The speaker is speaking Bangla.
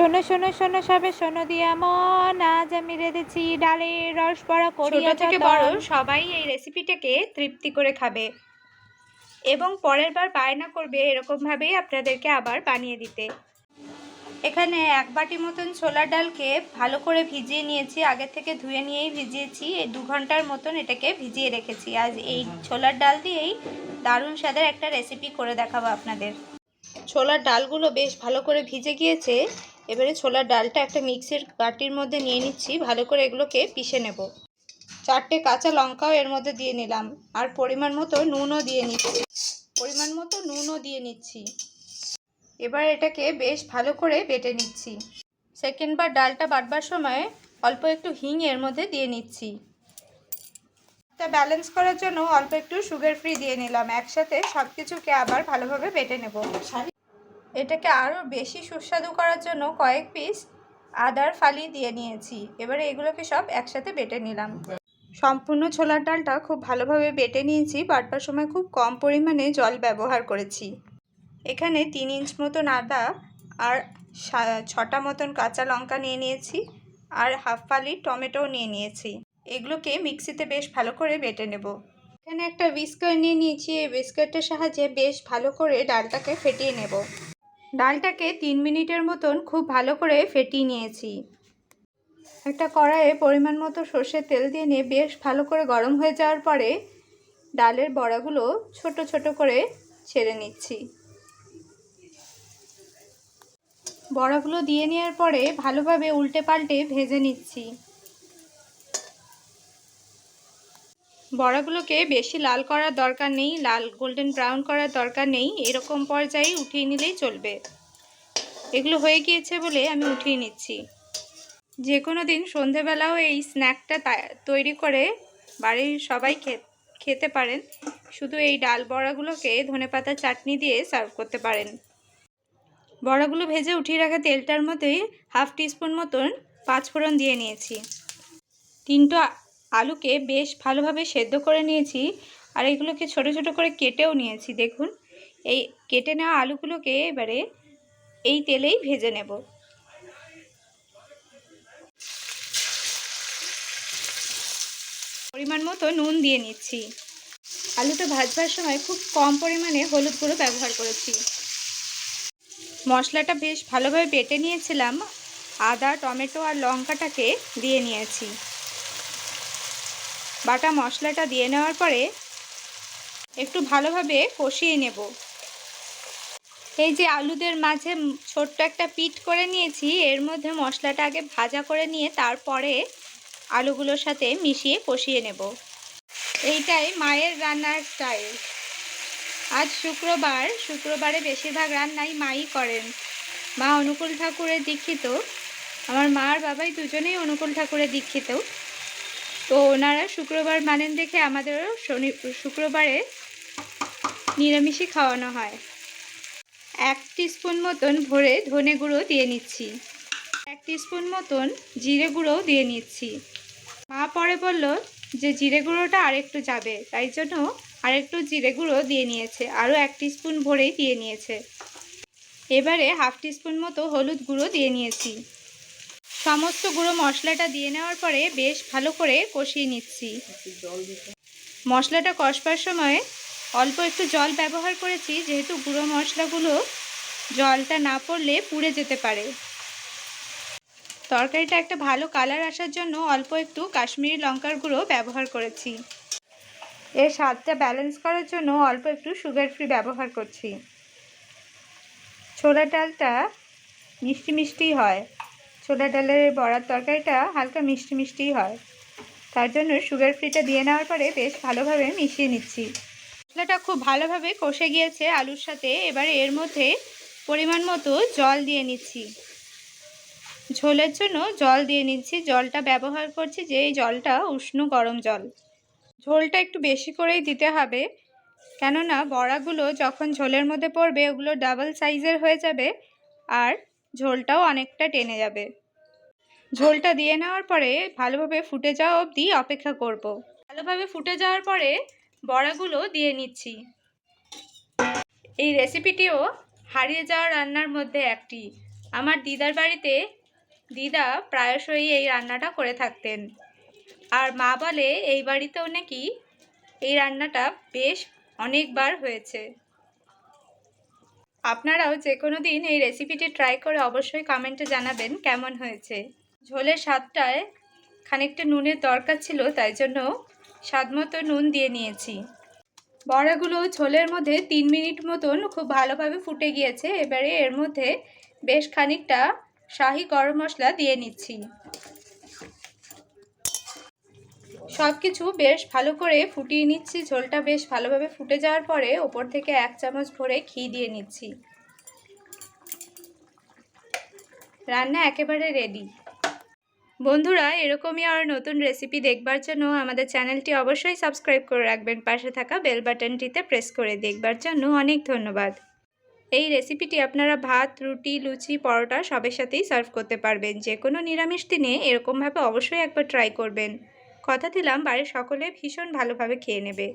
শোনো শোনো শোনো সবে শোনো দিয়া মন। আজ আমি রেঁধেছি ডালের রস ছোট করিয়া থেকে বড় সবাই এই রেসিপিটাকে তৃপ্তি করে খাবে এবং পরের বার বায়না করবে এরকমভাবেই আপনাদেরকে আবার বানিয়ে দিতে। এখানে এক বাটি মতন ছোলার ডালকে ভালো করে ভিজিয়ে নিয়েছি আগে থেকে ধুয়ে নিয়েই ভিজিয়েছি এই দু ঘণ্টার মতন এটাকে ভিজিয়ে রেখেছি। আজ এই ছোলার ডাল দিয়েই দারুণ স্বাদের একটা রেসিপি করে দেখাবো আপনাদের। ছোলার ডালগুলো বেশ ভালো করে ভিজে গিয়েছে এবারে ছোলার ডালটা একটা মিক্সির বাটির মধ্যে নিয়ে নিচ্ছি, ভালো করে এগুলোকে পিষে নেব। চারটে কাঁচা লঙ্কাও এর মধ্যে দিয়ে নিলাম, আর পরিমাণ মতো নুনও দিয়ে নিচ্ছি। পরিমাণ মতো নুনও দিয়ে নিচ্ছি। এবার এটাকে বেশ ভালো করে বেটে নিচ্ছি। সেকেন্ডবার ডালটা বাটবার সময় অল্প একটু হিং এর মধ্যে দিয়ে নিচ্ছি। তা ব্যালেন্স করার জন্য অল্প একটু সুগার ফ্রি দিয়ে নিলাম। একসাথে সব কিছুকে আবার ভালোভাবে বেটে নেব। এটাকে আরও বেশি সুস্বাদু করার জন্য কয়েক পিস আদার ফালি দিয়ে নিয়েছি। এবারে এগুলোকে সব একসাথে বেটে নিলাম। সম্পূর্ণ ছোলার ডালটা খুব ভালোভাবে বেটে নিয়েছি, বাটবার সময় খুব কম পরিমাণে জল ব্যবহার করেছি। এখানে তিন ইঞ্চ মতন আদা আর ছটা মতন কাঁচা লঙ্কা নিয়ে নিয়েছি আর হাফ ফালি টমেটোও নিয়ে নিয়েছি। এগুলোকে মিক্সিতে বেশ ভালো করে বেটে নেব। এখানে একটা বিস্কার নিয়ে নিয়েছি। এই বিস্কারটার সাহায্যে বেশ ভালো করে ডালটাকে ফেটিয়ে নেব। ডালটাকে তিন মিনিটের মতন খুব ভালো করে ফেটিয়ে নিয়েছি। একটা কড়াইয়ে পরিমাণ মতো সর্ষের তেল দিয়ে নিয়ে বেশ ভালো করে গরম হয়ে যাওয়ার পরে ডালের বড়াগুলো ছোট ছোট করে ছেড়ে নিচ্ছি। বড়াগুলো দিয়ে নেওয়ার পরে ভালোভাবে উল্টে পাল্টে ভেজে নিচ্ছি। বড়াগুলোকে বেশি লাল করার দরকার নেই, লাল গোল্ডেন ব্রাউন করার দরকার নেই, এরকম পর্যায়ে উঠিয়ে নিলেই চলবে। এগুলো হয়ে গিয়েছে বলে আমি উঠিয়ে নিচ্ছি। যে কোনো দিন সন্ধেবেলাও এই স্ন্যাকটা তৈরি করে বাড়ির সবাই খেতে পারেন। শুধু এই ডাল বড়াগুলোকে ধনেপাতা চাটনি দিয়ে সার্ভ করতে পারেন। বড়াগুলো ভেজে উঠিয়ে রাখা তেলটার মধ্যে হাফ টিস্পুন মতন পাঁচফোড়ন দিয়ে নিয়েছি। তিনটা আলুকে বেশ ভালোভাবে সেদ্ধ করে নিয়েছি। আর এগুলোকে ছোট ছোট করে কেটেও নিয়েছি, দেখুন। এই কেটে নেওয়া আলুগুলোকে এবারে এই তেলেই ভেজে নেব। পরিমাণ মতো নুন দিয়ে নিচ্ছি। আলুটা ভাজবার সময় খুব কম পরিমাণে হলুদ গুঁড়ো ব্যবহার করেছি। মশলাটা বেশ ভালোভাবে বেটে নিয়েছিলাম। আদা, টমেটো আর লঙ্কাটাকে দিয়ে নিয়েছি। বাটা মশলাটা দিয়ে নেওয়ার পরে একটু ভালোভাবে কষিয়ে নেব। এই যে আলুদের মাঝে ছোট্ট একটা পিট করে নিয়েছি, এর মধ্যে মশলাটা আগে ভাজা করে নিয়ে তারপরে আলুগুলোর সাথে মিশিয়ে কষিয়ে নেব। এইটাই মায়ের রান্নার স্টাইল। আজ শুক্রবার, শুক্রবারে বেশিরভাগ রান্নাই মাই করেন। মা অনুকূল ঠাকুরের দীক্ষিত। আমার মা আর বাবাই দুজনেই অনুকূল ঠাকুরের দীক্ষিত। তো ওনারা শুক্রবার মানেন দেখে আমাদেরও শনি, শুক্রবারে নিরামিষই খাওয়ানো হয়। এক স্পুন মতন ভরে ধনে গুঁড়ো দিয়ে নিচ্ছি। এক স্পুন মতন জিরে গুঁড়োও দিয়ে নিচ্ছি। মা পরে বলল যে জিরে গুঁড়োটা আরেকটু যাবে, তাই জন্য আরেকটু জিরে গুঁড়ো দিয়ে নিয়েছে, আরও এক স্পুন ভরেই দিয়ে নিয়েছে। এবারে হাফ টিস্পুন মতো হলুদ গুঁড়ো দিয়ে নিয়েছি। সমস্ত গুঁড়ো মশলাটা দিয়ে নেওয়ার পরে বেশ ভালো করে কষিয়ে নিচ্ছি। মশলাটা কষবার সময় অল্প একটু জল ব্যবহার করেছি, যেহেতু গুঁড়ো মশলাগুলো জলটা না পড়লে পুড়ে যেতে পারে। তরকারিটা একটা ভালো কালার আসার জন্য অল্প একটু কাশ্মীরি লঙ্কার গুঁড়ো ব্যবহার করেছি। এর স্বাদটা ব্যালেন্স করার জন্য অল্প একটু সুগার ফ্রি ব্যবহার করছি। ছোলা ডালটা মিষ্টি মিষ্টিই হয়। ছোলা ডালের বড়ার তরকারিটা হালকা মিষ্টি মিষ্টিই হয়। তার জন্য সুগার ফ্রিটা দিয়ে নেওয়ার পরে বেশ ভালোভাবে মিশিয়ে নিচ্ছি। মশলাটা খুব ভালোভাবে কষে গিয়েছে আলুর সাথে, এবারে এর মধ্যে পরিমাণ মতো জল দিয়ে নিচ্ছি। ঝোলের জন্য জল দিয়ে নিচ্ছি, জলটা ব্যবহার করছি যে এই জলটা উষ্ণ গরম জল। ঝোলটা একটু বেশি করেই দিতে হবে, কেননা বড়াগুলো যখন ঝোলের মধ্যে পড়বে ওগুলো ডাবল সাইজের হয়ে যাবে আর ঝোলটাও অনেকটা টেনে যাবে। ঝোলটা দিয়ে নেওয়ার পরে ভালোভাবে ফুটে যাওয়া অবধি অপেক্ষা করব। ভালোভাবে ফুটে যাওয়ার পরে বড়াগুলো দিয়ে নিচ্ছি। এই রেসিপিটিও হারিয়ে যাওয়া রান্নার মধ্যে একটি। আমার দিদার বাড়িতে দিদা প্রায়শই এই রান্নাটা করে থাকতেন। আর মা বলে এই বাড়িতেও নাকি এই রান্নাটা বেশ অনেকবার হয়েছে। আপনারাও যে কোনো দিন এই রেসিপিটি ট্রাই করে অবশ্যই কমেন্টে জানাবেন কেমন হয়েছে। ঝোলের স্বাদটায় খানিকটা নুনের দরকার ছিল, তাই জন্য স্বাদ মতো নুন দিয়ে নিয়েছি। বড়াগুলো ঝোলের মধ্যে তিন মিনিট মতন খুব ভালোভাবে ফুটে গিয়েছে। এবারে এর মধ্যে বেশ খানিকটা শাহি গরম মশলা দিয়ে নিচ্ছি। সব কিছু বেশ ভালো করে ফুটিয়ে নিচ্ছি। ঝোলটা বেশ ভালোভাবে ফুটে যাওয়ার পরে ওপর থেকে এক চামচ ভরে ঘি দিয়ে নিচ্ছি। রান্না একেবারে রেডি বন্ধুরা, এরকমই আর নতুন রেসিপি দেখবার জন্য আমাদের চ্যানেলটি অবশ্যই সাবস্ক্রাইব করে রাখবেন। পাশে থাকা বেল বাটনটিতে প্রেস করে দেখবার জন্য অনেক ধন্যবাদ। এই রেসিপিটি আপনারা ভাত, রুটি, লুচি, পরোটা সবের সাথেই সার্ভ করতে পারবেন। যে কোনো নিরামিষ দিনে এরকমভাবে অবশ্যই একবার ট্রাই করবেন। কথা দিলাম, বাড়ির সকলে ভীষণ ভালোভাবে খেয়ে নেবে।